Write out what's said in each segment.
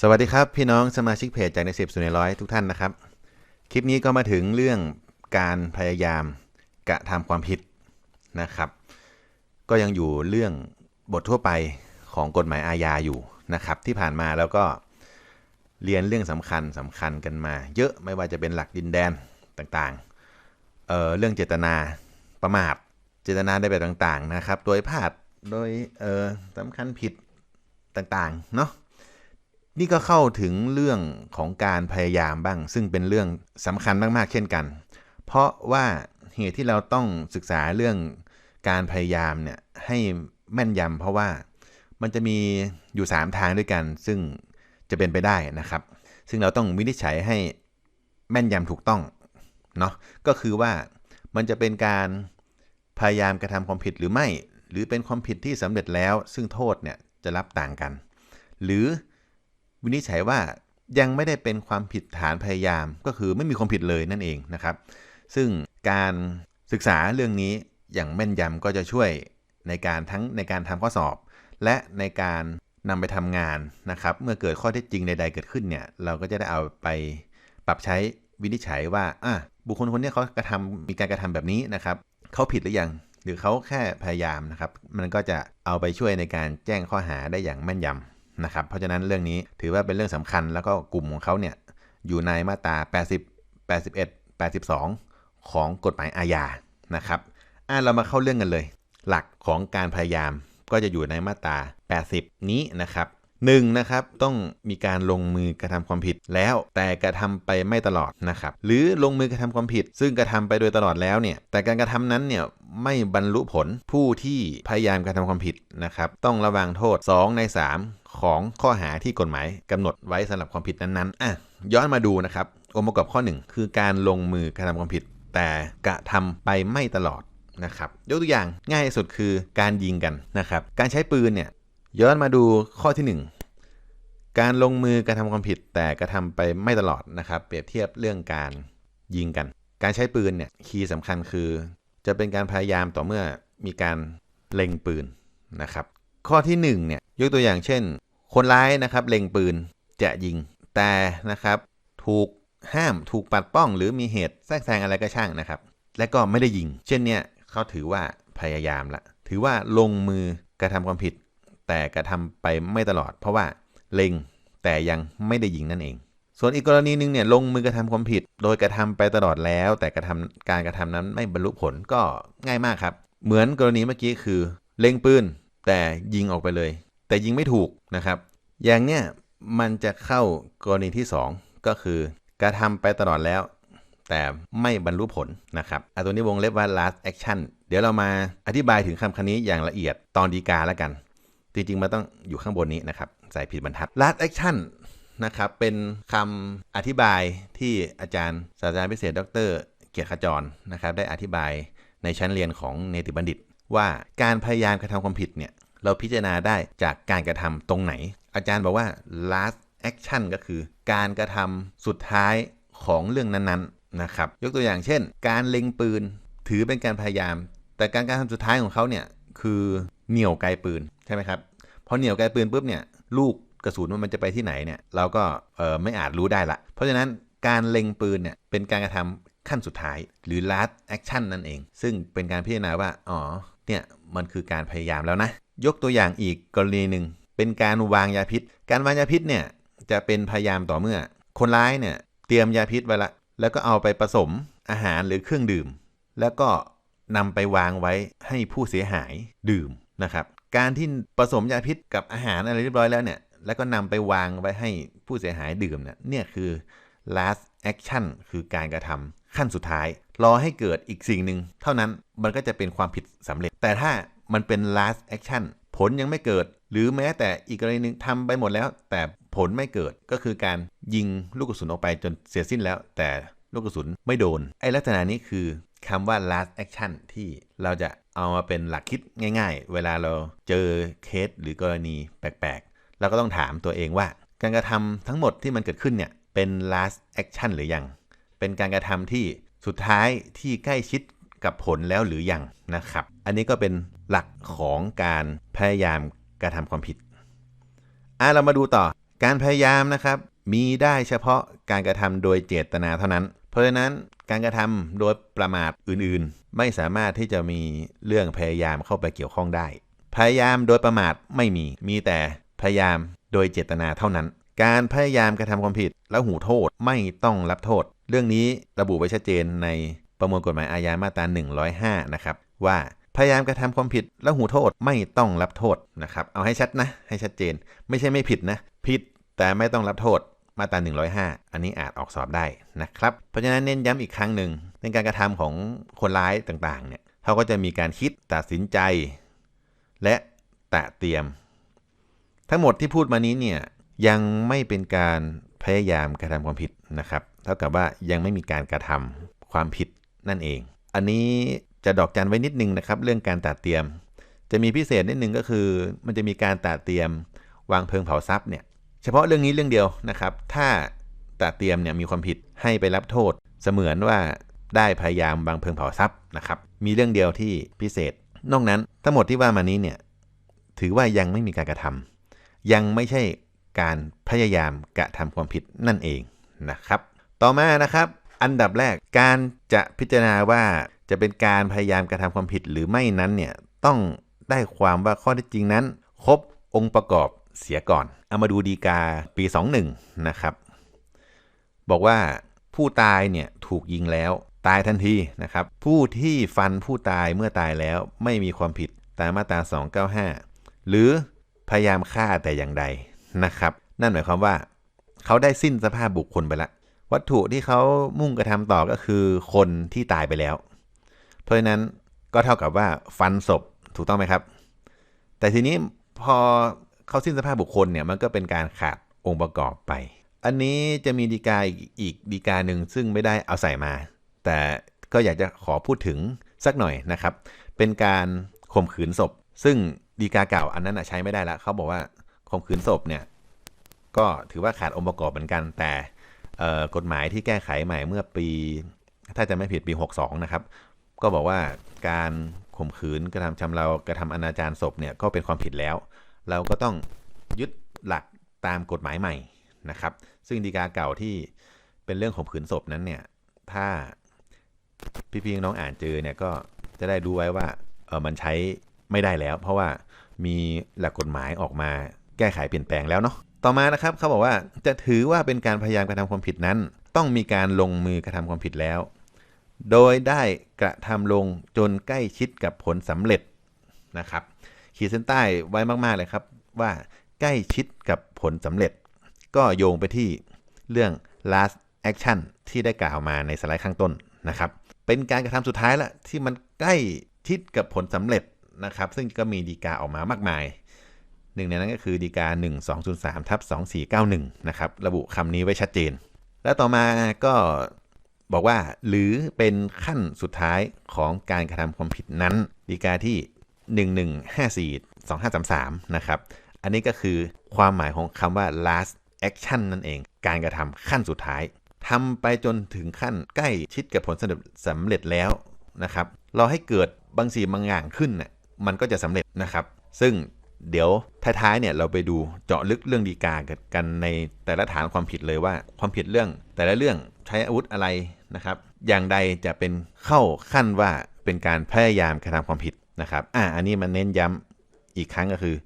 สวัสดีครับพี่น้องสมาชิกเพจจากในสิบสู่ในร้อยทุกท่านนะครับ คลิปนี้ก็มาถึงเรื่องการพยายามกระทำความผิดนะครับ ก็ยังอยู่เรื่องบททั่วไปของกฎหมายอาญาอยู่นะครับ ที่ผ่านมาแล้วก็เรียนเรื่องสำคัญสำคัญกันมา เยอะไม่ว่าจะเป็นหลักดินแดนต่างๆเเรื่องเจตนาประมาทเจตนาได้แบบต่างๆนะครับ โดยพลาดโดยสำคัญผิดต่างๆเนาะ นี่ก็เข้าถึงเรื่องของการพยายามบ้าง ซึ่งเป็นเรื่องสำคัญมากๆ เช่นกัน เพราะว่าเหตุที่เราต้องศึกษาเรื่องการพยายามเนี่ยให้แม่นยำเพราะว่ามันจะมีอยู่ 3 ทางด้วยกัน ซึ่งจะเป็นไปได้นะครับ ซึ่งเราต้องวินิจฉัยให้แม่นยำถูกต้องเนาะก็คือว่ามันจะเป็นการพยายามกระทำความผิดหรือไม่ หรือเป็นความผิดที่สำเร็จแล้ว ซึ่งโทษเนี่ยจะรับต่างกัน หรือ วินิจฉัยว่ายังไม่ได้เป็นความผิดฐานพยายาม ก็คือไม่มีความผิดเลยนั่นเองนะครับ ซึ่งการศึกษาเรื่องนี้อย่างแม่นยำก็จะช่วยในการทั้งในการทำข้อสอบ และในการนำไปทำงานนะครับ เมื่อเกิดข้อเท็จจริงใด ๆ เกิดขึ้นเนี่ย เราก็จะได้เอาไปปรับใช้วินิจฉัยว่าอะบุคคลคนนี้เขากระทำมีการกระทำแบบนี้นะครับเขาผิดหรือยังหรือเขาแค่พยายามนะครับ มันก็จะเอาไปช่วยในการแจ้งข้อหาได้อย่างแม่นยำ นะครับเพราะฉะนั้นเรื่องนี้ถือว่าเป็นเรื่องสำคัญแล้วก็กลุ่มของเขาเนี่ยอยู่ในมาตรา 80 81 82 ของกฎหมายอาญานะครับอะเรามาเข้าเรื่องกันเลย หลักของการพยายามก็จะอยู่ในมาตรา 80 นี้นะครับ หนึ่งนะครับต้องมีการลงมือกระทำความผิดแล้วแต่กระทำไปไม่ตลอดนะครับหรือลงมือกระทำความผิด ซึ่งกระทำไปโดยตลอดแล้วเนี่ยแต่การกระทำนั้นเนี่ยไม่บรรลุผลผู้ที่พยายามกระทำความผิดนะครับต้องระวังโทษ 2 ใน 3 ของข้อหาที่กฎหมายกำหนดไว้สำหรับความผิดนั้นๆอะย้อนมาดูนะครับองค์ประกอบข้อ 1 คือการลงมือกระทำความผิด แต่กระทำไปไม่ตลอดนะครับยกตัวอย่างง่ายสุดคือการยิงกันนะครับการใช้ปืนเนี่ยย้อนมาดูข้อที่1 การลงมือกระทำความผิดแต่กระทำไปไม่ตลอดนะครับ เปรียบเทียบเรื่องการยิงกัน การใช้ปืนเนี่ยคีย์สำคัญคือ จะเป็นการพยายามต่อเมื่อมีการเล็งปืนนะครับ ข้อที่1เนี่ยยกตัวอย่างเช่น คนร้ายนะครับเล็งปืนจะยิง แต่นะครับถูกห้ามถูกปัดป้อง หรือมีเหตุแทรกแซงอะไรก็ช่างนะครับ และก็ไม่ได้ยิง เช่นเนี่ยเขาถือว่าพยายามละถือว่าลงมือกระทำความผิด แต่กระทำไปไม่ตลอด เพราะว่า เล็ง แต่ยังไม่ได้ยิงนั่นเอง ส่วนอีกกรณีหนึ่งเนี่ยลงมือกระทำความผิด โดยกระทำไปตลอดแล้ว แต่กระทำการกระทำนั้นไม่บรรลุผลก็ง่ายมากครับ เหมือนกรณีเมื่อกี้คือ เล็งปืนแต่ยิงออกไปเลย แต่ยิงไม่ถูกนะครับ อย่างเนี้ยมันจะเข้ากรณีที่ 2 ก็คือกระทำไปตลอดแล้ว แต่ไม่บรรลุผลนะครับอะตัวนี้วงเล็บว่า last action เดี๋ยวเรามาอธิบายถึงคำคันนี้อย่างละเอียดตอนดีกาแล้วกัน จริงๆมันต้องอยู่ข้างบนนี้นะครับ ใส่ผิดบรรทัด last action นะครับ เป็นคำอธิบายที่อาจารย์ศาสตราจารย์พิเศษ ดร เกียรติขจรนะครับ ได้อธิบายในชั้นเรียนของเนติบัณฑิต ว่าการพยายามกระทำความผิดเนี่ย เราพิจารณาได้จากการกระทำตรงไหน อาจารย์บอกว่า last action ก็คือ การกระทำสุดท้ายของเรื่องนั้นๆนะครับ ยกตัวอย่างเช่น การเล็งปืนถือเป็นการพยายาม แต่การการทำสุดท้ายของเขาเนี่ยคือเหนี่ยวไกลปืนใช่ไหมครับพอเหนี่ยวไกลปืนปุ๊บเนี่ย ลูกกระสุนมันจะไปที่ไหนเนี่ยเราก็เออไม่อาจรู้ได้ละ เพราะฉะนั้นการเล็งปืนเนี่ยเป็นการกระทำขั้นสุดท้ายหรือ last action นั่นเอง ซึ่งเป็นการพิจารณาว่า อ๋อ เนี่ย มันคือการพยายามแล้วนะ ยกตัวอย่างอีกกรณีหนึ่ง เป็นการวางยาพิษ การวางยาพิษเนี่ย จะเป็นพยายามต่อเมื่อ คนร้ายเนี่ย เตรียมยาพิษไว้ละ แล้วก็เอาไปผสมอาหารหรือเครื่องดื่ม แล้วก็นำไปวางไว้ให้ผู้เสียหายดื่มนะครับ การที่ผสมยาพิษกับอาหารอะไรเรียบร้อยแล้วเนี่ย แล้วก็นำไปวางไว้ให้ผู้เสียหายดื่มเนี่ยเนี่ยคือ last action คือการกระทำขั้นสุดท้าย รอให้เกิดอีกสิ่งหนึ่งเท่านั้นมันก็จะเป็นความผิดสำเร็จ แต่ถ้ามันเป็น last action ผลยังไม่เกิด หรือแม้แต่อีกกรณีหนึ่งทำไปหมดแล้ว แต่ผลไม่เกิดก็คือการยิงลูกกระสุนออกไปจนเสียสิ้นแล้ว แต่ลูกกระสุนไม่โดน ไอ้ลักษณะนี้คือ คำว่า last action ที่เราจะเอามาเป็นหลักคิดง่าย ๆ เวลาเราเจอเคสหรือกรณีแปลกๆ เราก็ต้องถามตัวเองว่า การกระทำทั้งหมดที่มันเกิดขึ้นเนี่ยเป็น last action หรือยัง เป็นการกระทำที่สุดท้ายที่ใกล้ชิดกับผลแล้วหรือยังนะครับ อันนี้ก็เป็นหลักของการพยายามกระทำความผิดอะเรามาดูต่อ การพยายามนะครับ มีได้เฉพาะการกระทำโดยเจตนาเท่านั้น เพราะฉะนั้น การกระทำโดยประมาทอื่นๆ ไม่สามารถที่จะมีเรื่องพยายามเข้าไปเกี่ยวข้องได้ พยายามโดยประมาทไม่มี มีแต่พยายามโดยเจตนาเท่านั้น การพยายามกระทำความผิดแล้วหูโทษไม่ต้องรับโทษ เรื่องนี้ระบุไว้ชัดเจนในประมวลกฎหมายอาญามาตรา105 นะครับ ว่าพยายามกระทำความผิดแล้วหูโทษไม่ต้องรับโทษนะครับ เอาให้ชัดนะ ให้ชัดเจน ไม่ใช่ไม่ผิดนะ ผิดแต่ไม่ต้องรับโทษ มาตรา105 อันนี้อาจออกสอบได้นะครับ เพราะฉะนั้นเน้นย้ำอีกครั้งหนึ่งในการกระทำของคนร้ายต่างๆเนี่ยเขาก็จะมีการคิดตัดสินใจ และตะเตรียม ทั้งหมดที่พูดมานี้เนี่ยยังไม่เป็นการพยายามกระทำความผิดนะครับ เท่ากับว่ายังไม่มีการกระทำความผิดนั่นเอง อันนี้จะดอกจันไว้นิดนึงนะครับ เรื่องการตัดเตรียม จะมีพิเศษนิดนึงก็คือ มันจะมีการตัดเตรียมวางเพลิงเผาทรัพย์เนี่ย เฉพาะเรื่องนี้เรื่องเดียวนะครับ ถ้าตัดเตรียมเนี่ยมีความผิดให้ไปรับโทษ เสมือนว่าได้พยายามวางเพลิงเผาทรัพย์นะครับ มีเรื่องเดียวที่พิเศษ นอกนั้นทั้งหมดที่ว่ามานี้เนี่ยถือว่ายังไม่มีการกระทำยังไม่ใช่การพยายามกระทำความผิดนั่นเองนะครับ ต่อมานะครับ อันดับแรกการจะพิจารณาว่าจะเป็นการพยายามกระทำความผิดหรือไม่นั้นเนี่ยต้องได้ความว่าข้อเท็จจริงนั้น ครบองค์ประกอบ เสียก่อน เอามาดูดีกาปี 21 นะครับ บอกว่าผู้ตายเนี่ยถูกยิงแล้ว ตายทันทีนะครับ ผู้ที่ฟันผู้ตายเมื่อตายแล้วไม่มีความผิดตามมาตรา 295 หรือพยายามฆ่าแต่อย่างใดนะครับ นั่นหมายความว่าเขาได้สิ้นสภาพบุคคลไปแล้ววัตถุที่เขามุ่งกระทำต่อก็คือคนที่ตายไปแล้ว เพราะฉะนั้นก็เท่ากับว่าฟันศพถูกต้องไหมครับ แต่ทีนี้พอ เขาสิ้นสภาพบุคคลเนี่ยมันก็เป็นการขาดองค์ประกอบไป อันนี้จะมีดีกาอีกดีกาหนึ่งซึ่งไม่ได้เอาใส่มา แต่ก็อยากจะขอพูดถึงสักหน่อยนะครับ เป็นการข่มขืนศพ ซึ่งดีกาเก่าอันนั้นใช้ไม่ได้แล้วเขาบอกว่าข่มขืนศพเนี่ยก็ถือว่าขาดองค์ประกอบเหมือนกัน แต่กฎหมายที่แก้ไขใหม่เมื่อปี ถ้าจะไม่ผิดปี 62 นะครับ ก็บอกว่าการข่มขืนกระทำชำเรากระทำอนาจารศพเนี่ยก็เป็นความผิดแล้ว เราก็ต้องยึดหลักตามกฎหมายใหม่นะครับ ซึ่งดีกาเก่าที่เป็นเรื่องข่มขืนศพนั้นเนี่ย ถ้าพี่ๆน้องอ่านเจอเนี่ยก็จะได้ดูไว้ว่าเออมันใช้ไม่ได้แล้ว เพราะว่ามีหลักกฎหมายออกมาแก้ไขเปลี่ยนแปลงแล้วเนาะต่อมานะครับเขาบอกว่าจะถือว่าเป็นการพยายามกระทำความผิดนั้น ต้องมีการลงมือกระทำความผิดแล้ว โดยได้กระทำลงจนใกล้ชิดกับผลสำเร็จนะครับ ขีดเส้นใต้ไว้มากๆเลยครับ ว่าใกล้ชิดกับผลสำเร็จ ก็โยงไปที่เรื่อง last action ที่ได้กล่าวมาในสไลด์ข้างต้นนะครับ เป็นการกระทำสุดท้ายละที่มันใกล้ชิดกับผลสำเร็จนะครับ ซึ่งก็มีดีกาออกมามากมายหนึ่งในนั้นก็คือดีกา 1203ทับ2491 นะครับ ระบุคำนี้ไว้ชัดเจน และต่อมาก็บอกว่า หรือเป็นขั้นสุดท้ายของการกระทำความผิดนั้น ดีกาที่ 1154 2533 นะครับ อันนี้ก็คือความหมายของคำว่า last action นั่นเอง การกระทำขั้นสุดท้ายทำไปจนถึงขั้นใกล้ชิดกับผลสำเร็จแล้วนะครับเราให้เกิดบางสิ่งบางอย่างขึ้นน่ยมันก็จะสำเร็จนะครับ ซึ่งเดี๋ยวท้ายๆเนี่ยเราไปดูเจาะลึกเรื่องดีกากันในแต่ละฐานความผิดเลยว่า ความผิดเรื่อง แต่ละเรื่องใช้อาวุธอะไรนะครับ อย่างใดจะเป็นเข้าขั้นว่าเป็นการพยายามกระทำความผิด นะครับอ่าอันนี้มันเน้นย้ำอีกครั้งก็คือ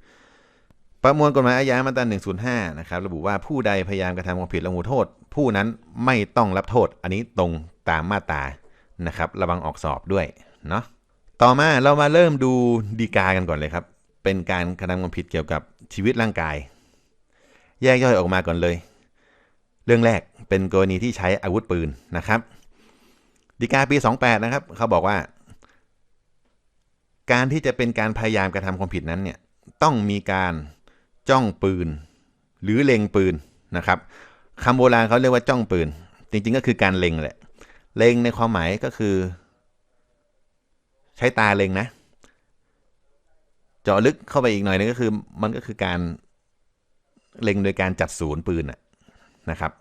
ประมวลกฎหมายอาญามาตรา105 นะครับ ระบุว่าผู้ใดพยายามกระทำความผิดละหูโทษ ผู้นั้นไม่ต้องรับโทษ อันนี้ตรงตามมาตรานะครับ ระวังออกสอบด้วยเนาะต่อมาเรามาเริ่มดูดีกากันก่อนเลยครับ เป็นการกระทำความผิดเกี่ยวกับชีวิตร่างกาย แยกย่อยออกมาก่อนเลย เรื่องแรกเป็นกรณีที่ใช้อาวุธปืนนะครับ ดีกาปี 28 นะครับ เขาบอกว่า การที่จะเป็นการพยายามกระทำความผิดนั้นเนี่ยต้องมีการจ้องปืน หรือเล็งปืนนะครับคำโบราณเขาเรียกว่าจ้องปืน จริงๆก็คือการเล็งแหละ เล็งในความหมายก็คือ ใช้ตาเล็งนะ เจาะลึกเข้าไปอีกหน่อยนึงก็คือ มันก็คือการเล็งโดยการจัดศูนย์ปืนนะครับ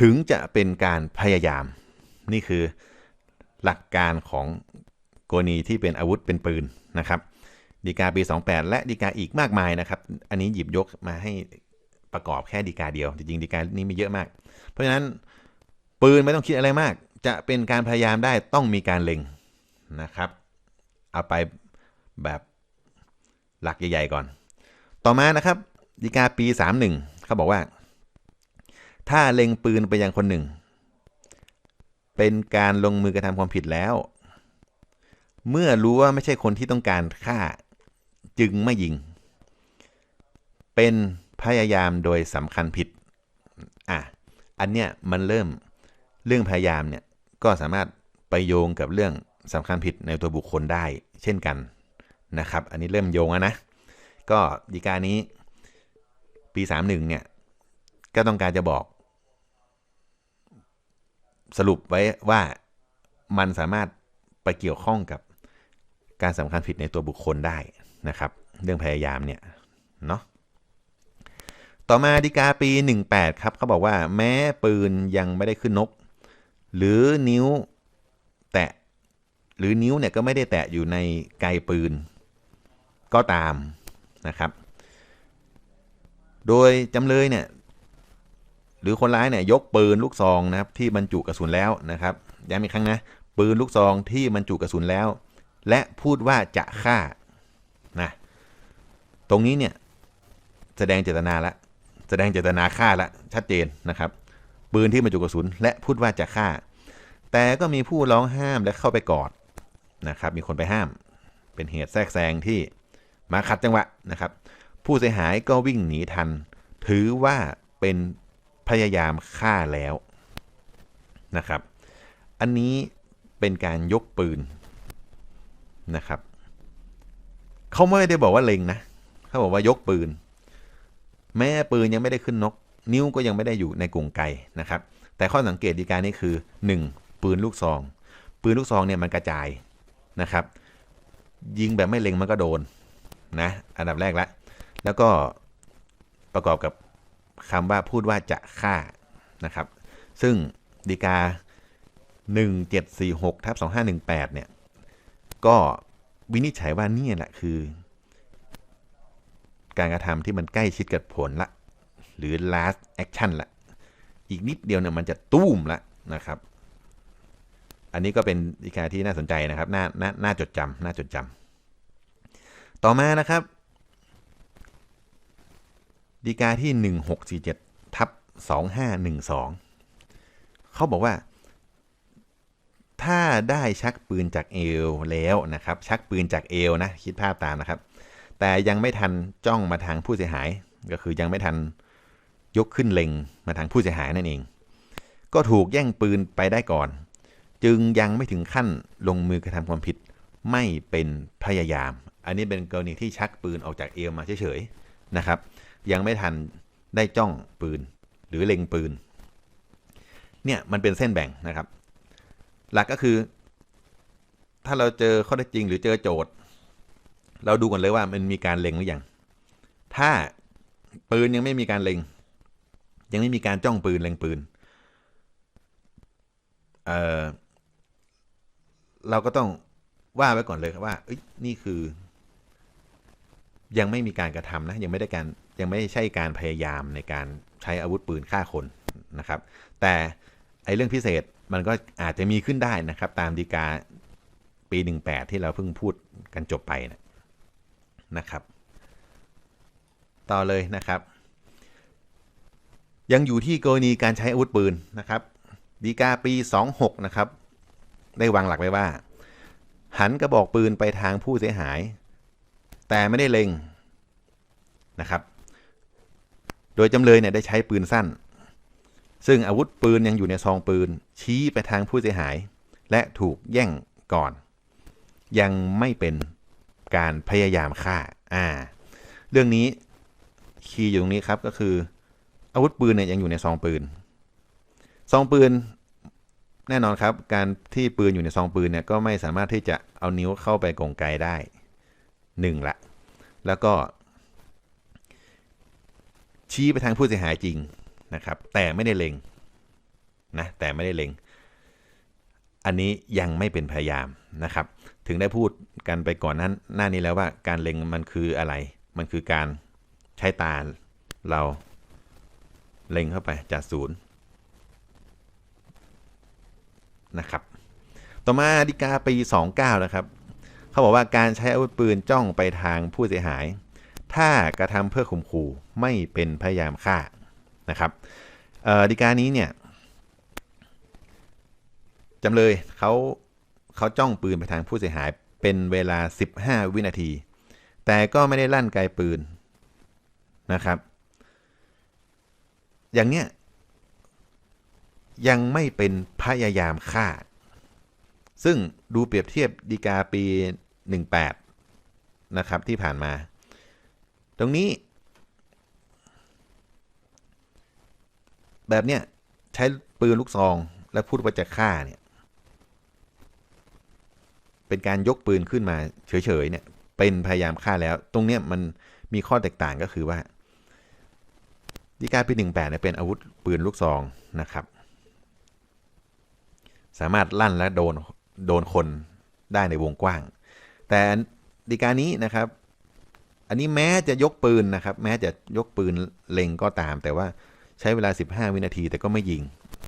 ถึงจะเป็นการพยายามนี่คือ หลักการของกรณีที่เป็นอาวุธเป็นปืนนะครับดีกาปี 28 และดีกาอีกมากมายนะครับ อันนี้หยิบยกมาให้ประกอบแค่ดีกาเดียว จริงๆดีกานี้มีเยอะมาก เพราะฉะนั้นปืนไม่ต้องคิดอะไรมาก จะเป็นการพยายามได้ต้องมีการเล็งนะครับ เอาไปแบบหลักใหญ่ๆก่อน ต่อมานะครับดีกาปี 31เขาบอกว่า ถ้าเล็งปืนไปยังคนหนึ่ง เป็นการลงมือกระทำความผิดแล้ว เมื่อรู้ว่าไม่ใช่คนที่ต้องการฆ่า จึงไม่ยิง เป็นพยายามโดยสำคัญผิด อะ อันเนี้ยมันเริ่มเรื่องพยายามเนี่ยก็สามารถไปโยงกับเรื่องสำคัญผิดในตัวบุคคลได้ เช่นกันนะครับ อันนี้เริ่มโยงแล้วนะ ก็ดีกานี้ปี 31เนี่ยก็ต้องการจะบอก สรุปไว้ว่ามันสามารถไปเกี่ยวข้องกับการสำคัญผิดในตัวบุคคลได้นะครับ เรื่องพยายามเนี่ยเนาะต่อมาดีกาปี 18 ครับเขาบอกว่าแม้ปืนยังไม่ได้ขึ้นนก หรือนิ้วแตะหรือนิ้วเนี่ยก็ไม่ได้แตะอยู่ในไกปืนก็ตามนะครับ โดยจำเลยเนี่ย หรือคนร้ายเนี่ยยกปืนลูกซองนะครับที่บรรจุกระสุนแล้วนะครับย้ำอีกครั้งนะปืนลูกซองที่บรรจุกระสุนแล้ว และพูดว่าจะฆ่านะตรงนี้เนี่ยแสดงเจตนาละแสดงเจตนาฆ่าละชัดเจนนะครับ ปืนที่บรรจุกระสุน และพูดว่าจะฆ่า แต่ก็มีผู้ร้องห้ามและเข้าไปกอดนะครับ มีคนไปห้าม เป็นเหตุแทรกแซงที่มาขัดจังหวะนะครับ ผู้เสียหายก็วิ่งหนีทัน ถือว่าเป็น พยายามฆ่าแล้วนะครับ อันนี้เป็นการยกปืนนะครับเขาไม่ได้บอกว่าเล็งนะเขาบอกว่ายกปืน แม้ปืนยังไม่ได้ขึ้นนก นิ้วก็ยังไม่ได้อยู่ในกลุ่งไกนะครับ แต่ข้อสังเกตดีการนี้คือ 1. ปืนลูกซอง ปืนลูกซองเนี่ยมันกระจายนะครับ ยิงแบบไม่เล็งมันก็โดนนะอันดับแรกละแล้วก็ประกอบกับ คำว่าพูดว่าจะฆ่านะครับ ซึ่งดีกา 1746ทับ2518 เนี่ย ก็วินิจฉัยว่านี่แหละคือ การกระทำที่มันใกล้ชิดกับผลละ หรือ last action ละ อีกนิดเดียวเนี่ยมันจะตุ้มละนะครับ อันนี้ก็เป็นดีกาที่น่าสนใจนะครับ น่าน่าน่าจดจำน่าจดจำต่อมานะครับ ดีกาที่ 1647ทับ2512 เขาบอกว่า ถ้าได้ชักปืนจากเอวแล้วนะครับ ชักปืนจากเอวนะ คิดภาพตามนะครับ แต่ยังไม่ทันจ้องมาทางผู้เสียหาย ก็คือยังไม่ทันยกขึ้นเล็งมาทางผู้เสียหายนั่นเอง ก็ถูกแย่งปืนไปได้ก่อน จึงยังไม่ถึงขั้นลงมือกระทำความผิดไม่เป็นพยายาม อันนี้เป็นกรณีที่ชักปืนออกจากเอวมาเฉยๆนะครับ ยังไม่ทันได้จ้องปืนหรือเล็งปืน เนี่ยมันเป็นเส้นแบ่งนะครับ หลักก็คือ ถ้าเราเจอข้อเท็จจริงหรือเจอโจทย์ เราดูกันเลยว่ามันมีการเล็งหรือยัง ถ้าปืนยังไม่มีการเล็ง ยังไม่มีการจ้องปืนเล็งปืนเออเราก็ต้องว่าไว้ก่อนเลยว่านี่คือ ยังไม่มีการกระทำนะ ยังไม่ได้การ ยังไม่ใช่การพยายามในการใช้อาวุธปืนฆ่าคนนะครับ แต่ไอเรื่องพิเศษมันก็อาจจะมีขึ้นได้นะครับ ตามดีกาปี 18 ที่เราเพิ่งพูดกันจบไปนะนะครับ ต่อเลยนะครับ ยังอยู่ที่กรณีการใช้อาวุธปืนนะครับ ดีกาปี 26 นะครับ ได้วางหลักไว้ว่า หันกระบอกปืนไปทางผู้เสียหาย แต่ไม่ได้เล็งนะครับ โดยจำเลยเนี่ยได้ใช้ปืนสั้น ซึ่งอาวุธปืนยังอยู่ในซองปืน ชี้ไปทางผู้เสียหาย และถูกแย่งก่อน ยังไม่เป็นการพยายามฆ่า อ่า เรื่องนี้คีย์อยู่ตรงนี้ครับก็คือ อาวุธปืนเนี่ยยังอยู่ในซองปืน ซองปืน แน่นอนครับ การที่ปืนอยู่ในซองปืนเนี่ยก็ไม่สามารถที่จะเอานิ้วเข้าไปกงไกได้หนึ่งละ แล้วก็ ชี้ไปทางผู้เสียหายจริงนะครับ แต่ไม่ได้เล็งนะแต่ไม่ได้เล็ง อันนี้ยังไม่เป็นพยายามนะครับ ถึงได้พูดกันไปก่อนนั้นหน้านี้แล้วว่าการเล็งมันคืออะไร มันคือการใช้ตาเราเล็งเข้าไปจากศูนย์นะครับ ต่อมาดีกาปี 29 นะครับ เขาบอกว่าการใช้อาวุธปืนจ้องไปทางผู้เสียหาย ถ้ากระทำเพื่อข่มขู่ ไม่เป็นพยายามฆ่านะครับดีกานี้เนี่ยจำเลยเขาเขาจ้องปืนไปทางผู้เสียหายเป็นเวลา 15 วินาที แต่ก็ไม่ได้ลั่นไกลปืนนะครับ อย่างเนี้ยยังไม่เป็นพยายามฆ่า ซึ่งดูเปรียบเทียบดีกาปี 18 นะครับที่ผ่านมา ตรงนี้ แบบเนี้ยใช้ปืนลูกซอง และพูดว่าจะฆ่าเนี่ย เป็นการยกปืนขึ้นมาเฉยๆเนี่ย เป็นพยายามฆ่าแล้ว ตรงเนี้ยมันมีข้อแตกต่างก็คือว่าดีกาปีหนึ่งแปดเนี่ยเป็นอาวุธปืนลูกซองนะครับ สามารถลั่นและโดนโดนคนได้ในวงกว้าง แต่ดีกานี้นะครับ อันนี้แม้จะยกปืนนะครับ แม้จะยกปืนเล็งก็ตาม แต่ว่า ใช้เวลา 15 วินาทีแต่ก็ไม่ยิง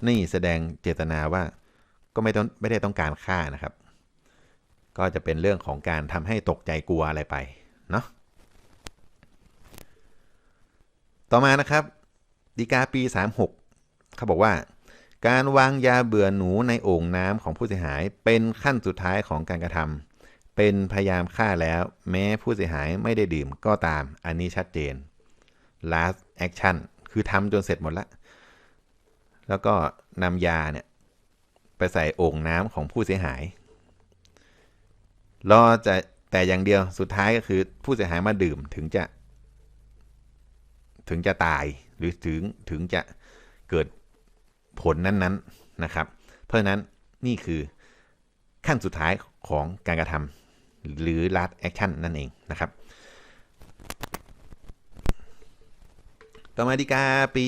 นี่แสดงเจตนาว่าก็ไม่ต้องไม่ได้ต้องการฆ่านะครับ ก็จะเป็นเรื่องของการทำให้ตกใจกลัวอะไรไปเนาะต่อมานะครับดีกาปี 36 เขาบอกว่า การวางยาเบื่อหนูในโอ่งน้ำของผู้เสียหายเป็นขั้นสุดท้ายของการกระทำเป็นพยายามฆ่าแล้ว แม้ผู้เสียหายไม่ได้ดื่มก็ตาม อันนี้ชัดเจน last action คือทำจนเสร็จหมดแล้วแล้วก็นำยาเนี่ยไปใส่โอ่งน้ำของผู้เสียหาย รอจะแต่อย่างเดียวสุดท้ายก็คือผู้เสียหายมาดื่มถึงจะ ถึงจะตายหรือถึงถึงจะเกิดผลนั้นๆนนนะครับ เพราะฉะนั้นนี่คือขั้นสุดท้ายของการกระทำหรือ last action นั่นเองนะครับ ต่อมาดีกาปี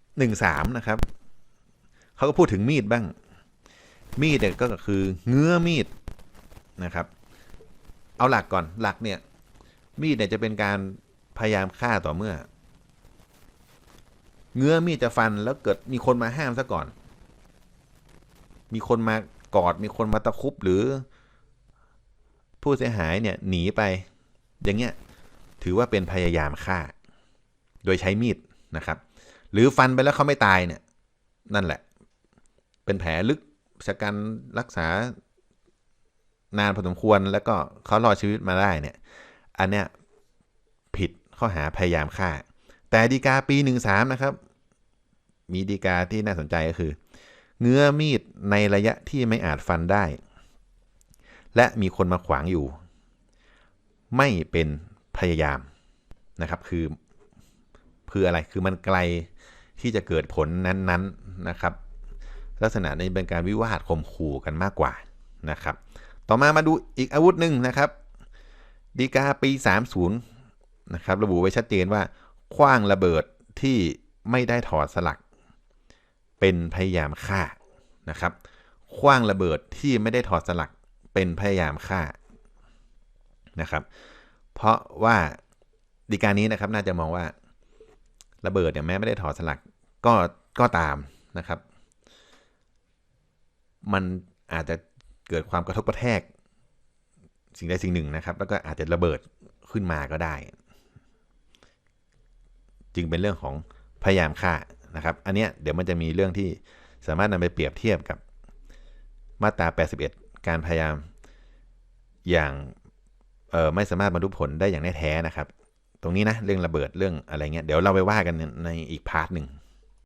13นะครับเขาก็พูดถึงมีดบ้าง มีดเนี่ยก็คือเงื้อมีดนะครับ เอาหลักก่อนหลักเนี่ยมีดเนี่ยจะเป็นการพยายามฆ่าต่อเมื่อ เงื้อมีดจะฟันแล้วเกิดมีคนมาห้ามซะก่อน มีคนมากอดมีคนมาตะคุบหรือ ผู้เสียหายเนี่ยหนีไป อย่างเงี้ยถือว่าเป็นพยายามฆ่า โดยใช้มีดนะครับ หรือฟันไปแล้วเขาไม่ตายเนี่ยนั่นแหละ เป็นแผลลึกชะกันรักษานานพอสมควรแล้วก็เขารอดชีวิตมาได้เนี่ย อันเนี้ยผิดข้อหาพยายามฆ่า แต่ดีกาปีหนึ่งสามนะครับ มีดีกาที่น่าสนใจก็คือ เงื้อมีดในระยะที่ไม่อาจฟันได้ และมีคนมาขวางอยู่ ไม่เป็นพยายามนะครับ คือ คืออะไรคือมันไกลที่จะเกิดผลนั้นๆนนนะครับ ลักษณะนี้เป็นการวิวาทข่มขู่กันมากกว่านะครับ ต่อมามาดูอีกอาวุธหนึ่งนะครับดีกาปี 30นะครับระบุไว้ชัดเจนว่าคว้างระเบิดที่ไม่ได้ถอดสลัก เป็นพยายามฆ่านะครับคว้างระเบิดที่ไม่ได้ถอดสลักเป็นพยายามฆ่านะครับ เพราะว่าดีการนี้นะครับน่าจะมองว่า ระเบิดเนี่ยแม้ไม่ได้ถอดสลักก็ก็ตามนะครับ มันอาจจะเกิดความกระทบกระแทก สิ่งใดสิ่งหนึ่งนะครับ แล้วก็อาจจะระเบิดขึ้นมาก็ได้ จึงเป็นเรื่องของพยายามฆ่านะครับ อันนี้เดี๋ยวมันจะมีเรื่องที่สามารถนำไปเปรียบเทียบกับมาตรา 81 การพยายามอย่างไม่สามารถบรรลุผลได้อย่างแน่แท้นะครับ ตรงนี้นะเรื่องระเบิดเรื่องอะไรเงี้ยเดี๋ยวเราไปว่ากันในอีกพาร์ทหนึ่ง